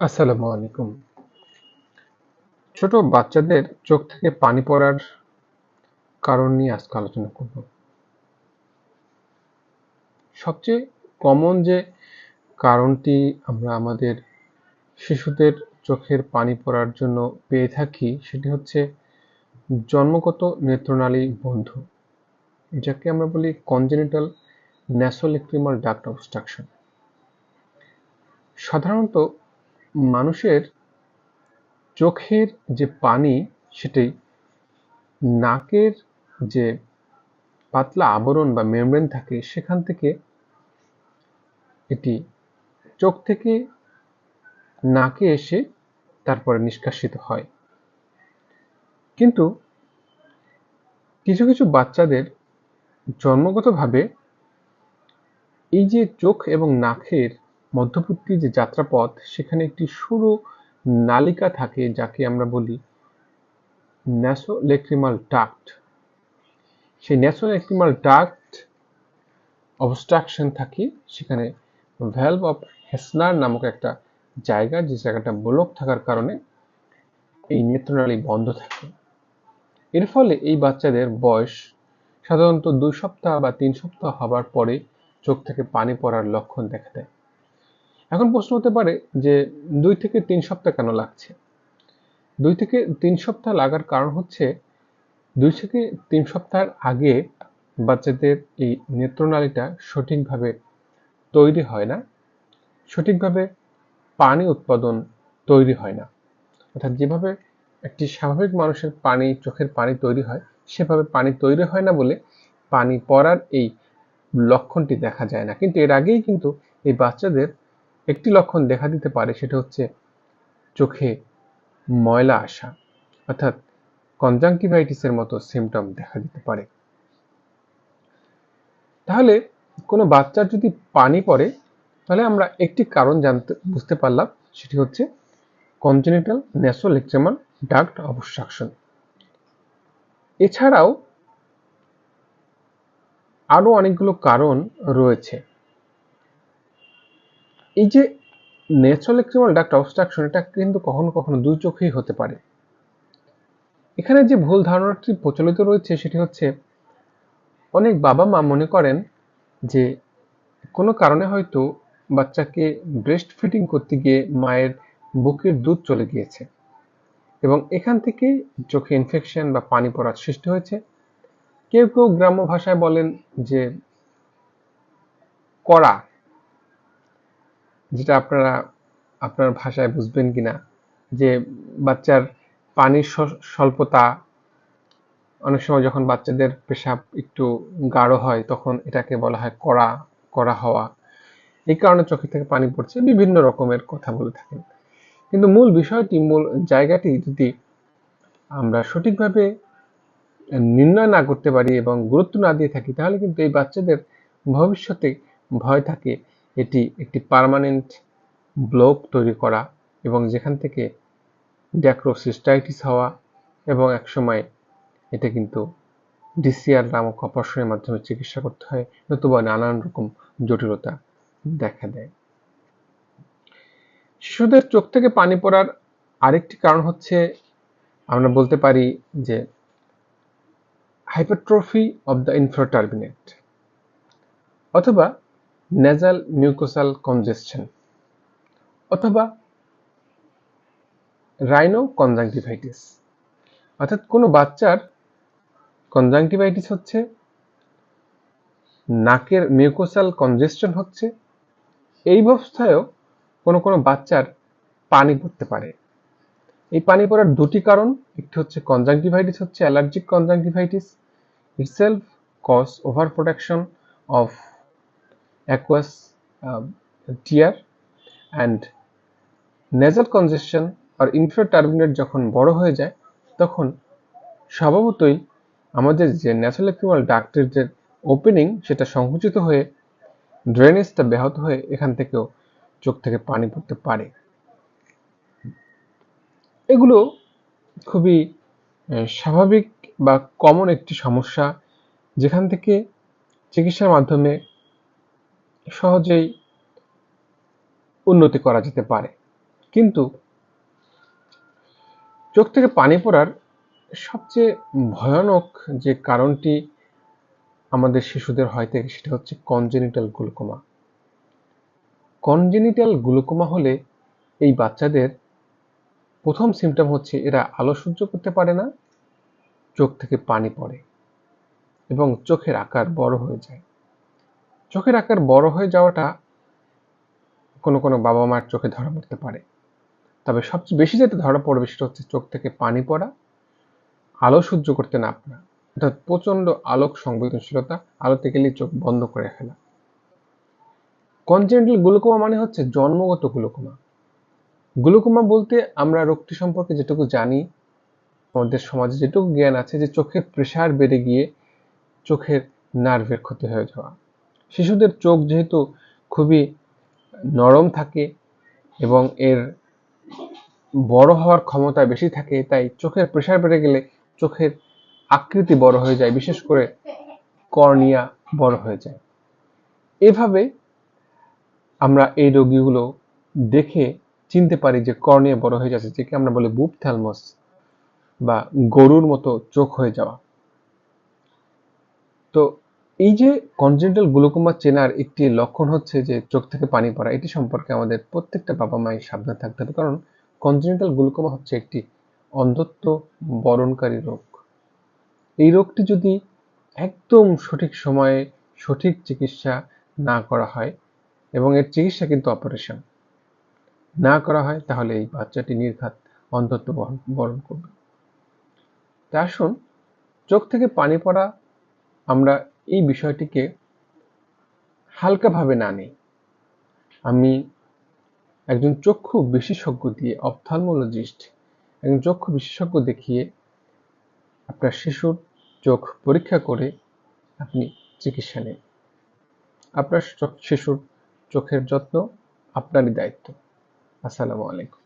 আসসালামু আলাইকুম। ছোট বাচ্চাদের চোখ থেকে পানি পড়ার কারণ নিয়ে আজকে আলোচনা করব। সবচেয়ে কমন যে কারণটি আমরা আমাদের শিশুদের চোখের পানি পড়ার জন্য পেয়ে থাকি, সেটি হচ্ছে জন্মগত নেত্রনালী বন্ধ। যাকে আমরা বলি কনজেনিটাল ন্যাসোলেক্ট্রিমাল ডাক্ট অবস্ট্রাকশন সাধারণত মানুষের চোখের যে পানি, সেটি নাকের যে পাতলা আবরণ বা মেমব্রেন থাকে, সেখান থেকে এটি চোখ থেকে নাকে এসে তারপরে নিষ্কাশিত হয়। কিন্তু কিছু কিছু বাচ্চাদের জন্মগতভাবে এই যে চোখ এবং নাকের মধ্যবর্তী যে যাত্রাপথ, সেখানে একটি সরু নালিকা থাকে যাকে আমরা বলি ন্যাসোলেক্রিমাল ডাক্ট সেই ন্যাসোলেক্রিমাল ডাক্ট অবস্ট্রাকশন থাকে, সেখানে ভ্যালভ অফ হেসনার নামক একটা জায়গা, যে জায়গাটা ব্লক থাকার কারণে এই নেত্রনালী বন্ধ থাকে। এর ফলে এই বাচ্চাদের বয়স সাধারণত দুই সপ্তাহ বা তিন সপ্তাহ হবার পরে চোখ থেকে পানি পড়ার লক্ষণ দেখা দেয়। এখন প্রশ্ন হতে পারে যে দুই থেকে তিন সপ্তাহ কেন লাগছে? দুই থেকে তিন সপ্তাহ লাগার কারণ হচ্ছে দুই থেকে তিন সপ্তাহের আগে বাচ্চাদের এই নেত্রনালীটা সঠিকভাবে তৈরি হয় না, সঠিকভাবে পানি উৎপাদন তৈরি হয় না। অর্থাৎ যেভাবে একটি স্বাভাবিক মানুষের পানি, চোখের পানি তৈরি হয়, সেভাবে পানি তৈরি হয় না বলে পানি পড়ার এই লক্ষণটি দেখা যায় না। কিন্তু এর আগেই কিন্তু এই বাচ্চাদের একটি লক্ষণ দেখা দিতে পারে, সেটা হচ্ছে চোখে ময়লা আসা, অর্থাৎ কনজাংটিভাইটিসের মতো সিমটম দেখা দিতে পারে। তাহলে কোনো বাচ্চার যদি পানি পড়ে, তাহলে আমরা একটি কারণ জানতে, বুঝতে পারলাম, সেটি হচ্ছে কনজেনিটাল ন্যাসোলেক্ট্রেমাল ডাক্ট অবস্ট্রাকশন এছাড়াও আরও অনেকগুলো কারণ রয়েছে। এই যে নেচলেক্ট্রিমাল ডাক্ট অবস্ট্রাকশন এটা কিন্তু কখনো কখনো দুই চোখেই হতে পারে। এখানে যে ভুল ধারণাটি প্রচলিত রয়েছে, সেটি হচ্ছে অনেক বাবা মা মনে করেন যে কোনো কারণে হয়তো বাচ্চাকে ব্রেস্ট ফিটিং করতে গিয়ে মায়ের বুকের দুধ চলে গিয়েছে এবং এখান থেকে চোখে ইনফেকশন বা পানি পড়ার সৃষ্টি হয়েছে। কেউ কেউ গ্রাম্য ভাষায় বলেন যে কড়া যেটা আপনারা আপনার ভাষায় বুঝবেন কিনা, যে বাচ্চার পানির স্বল্পতা, অনেক সময় যখন বাচ্চাদের পেশাব একটু গাঢ় হয়, তখন এটাকে বলা হয় কড়া কড়া হওয়া। এই কারণে চোখে থেকে পানি পড়ছে, বিভিন্ন রকমের কথা বলে থাকেন। কিন্তু মূল বিষয়টি, মূল জায়গাটি যদি আমরা সঠিকভাবে নির্ণয় না করতে পারি এবং গুরুত্ব না দিয়ে থাকি, তাহলে কিন্তু এই বাচ্চাদের ভবিষ্যতে ভয় থাকে। এটি একটি পারমানেন্ট ব্লক তৈরি করা এবং যেখান থেকে ড্যাক্রোসিস্টাইটিস হওয়া এবং একসময় এটা কিন্তু ডিসিআর নামক অপারেশনের মাধ্যমে চিকিৎসা করতে হয়, নতুবা নানান রকম জটিলতা দেখা দেয়। শিশুদের চোখ থেকে পানি পড়ার আরেকটি কারণ হচ্ছে, আমরা বলতে পারি যে হাইপারট্রফি অব দ্য ইনফ্রাটার্বিনেট অথবা নেজাল মিউকোসাল কনজেশন অথবা রাইনো কনজাংটিভাইটিস অর্থাৎ কোনো বাচ্চার কনজাংটিভাইটিস হচ্ছে, নাকের মিউকোসাল কনজেশন হচ্ছে, এই অবস্থায়ও কোনো কোনো বাচ্চার পানি পড়তে পারে। এই পানি পড়ার দুটি কারণ, একটি হচ্ছে কনজাংটিভাইটিস হচ্ছে allergic conjunctivitis itself cause over protection of aqueous tear and nasal congestion আর ইনফ্রাটার্মিনেট যখন বড় হয়ে যায়, তখন স্বভাবতই আমাদের যে ন্যাসোলেক্রিমাল ডাক্টের যে ওপেনিং সেটা সংকুচিত হয়ে ড্রেনেজটা ব্যাহত হয়ে এখান থেকেও চোখ থেকে পানি পড়তে পারে। এগুলো খুবই স্বাভাবিক বা কমন একটি সমস্যা যেখান থেকে চিকিৎসার মাধ্যমে সহজেই উন্নতি করা যেতে পারে। কিন্তু চোখ থেকে পানি পড়ার সবচেয়ে ভয়ানক যে কারণটি আমাদের শিশুদের হয় থাকে, সেটা হচ্ছে কনজেনিটাল গ্লুকোমা কনজেনিটাল গ্লুকোমা হলে এই বাচ্চাদের প্রথম সিমটম হচ্ছে এরা আলো সহ্য করতে পারে না, চোখ থেকে পানি পড়ে এবং চোখের আকার বড় হয়ে যায়। চোখের আকার বড় হয়ে যাওয়াটা কোনো কোনো বাবা মার চোখে ধরা পড়তে পারে। তবে সবচেয়ে বেশি যেটা ধরা পড়বে সেটা হচ্ছে চোখ থেকে পানি পড়া, আলো সহ্য করতে না পারা। অর্থাৎ প্রচণ্ড আলোক সংবেদনশীলতা আলোতে গেলে চোখ বন্ধ করে ফেলা। কনজেন্টাল গ্লুকোমা মানে হচ্ছে জন্মগত গ্লুকোমা গ্লুকোমা বলতে আমরা রোগটি সম্পর্কে যেটুকু জানি, আমাদের সমাজে যেটুকু জ্ঞান আছে যে চোখের প্রেশার বেড়ে গিয়ে চোখের নার্ভের ক্ষতি হয়ে যাওয়া। শিশুদের চোখ যেহেতু খুবই নরম থাকে এবং এর বড় হওয়ার ক্ষমতা বেশি থাকে, তাই চোখের প্রেশার বেড়ে গেলে চোখের আকৃতি বড় হয়ে যায়, বিশেষ করে কর্নিয়া বড় হয়ে যায়। এভাবে আমরা এই রোগীগুলো দেখে চিনতে পারি যে কর্নিয়া বড় হয়ে যাচ্ছে, যেকে আমরা বলি বুপ থ্যালমস বা গরুর মতো চোখ হয়ে যাওয়া। তো এই যে কনজেন্টাল গ্লুকোমা চেনার একটি লক্ষণ হচ্ছে যে চোখ থেকে পানি পড়া, এটি সম্পর্কে আমাদের প্রত্যেকটা বাবা মায়ের সাবধান থাকতে হবে। কারণ কনজেন্টাল গ্লুকোমা হচ্ছে একটি অন্ধত্ব বরণকারী রোগ। এই রোগটি যদি একদম সঠিক সময়ে সঠিক চিকিৎসা না করা হয় এবং এর চিকিৎসা কিন্তু অপারেশন না করা হয়, তাহলে এই বাচ্চাটি নির্ঘাত অন্ধত্ব বরণ করবে। তা আসুন, চোখ থেকে পানি পড়া আমরা এই বিষয়টিকে হালকাভাবে না নেই। আমি একজন চক্ষু বিশেষজ্ঞ দিয়ে অপথালমোলজিস্ট, একজন চক্ষু বিশেষজ্ঞ দেখিয়ে আপনার শিশুর চোখ পরীক্ষা করে আপনি চিকিৎসা নেন। আপনার শিশুর চোখের যত্ন, আপনারই দায়িত্ব। আসসালামু আলাইকুম।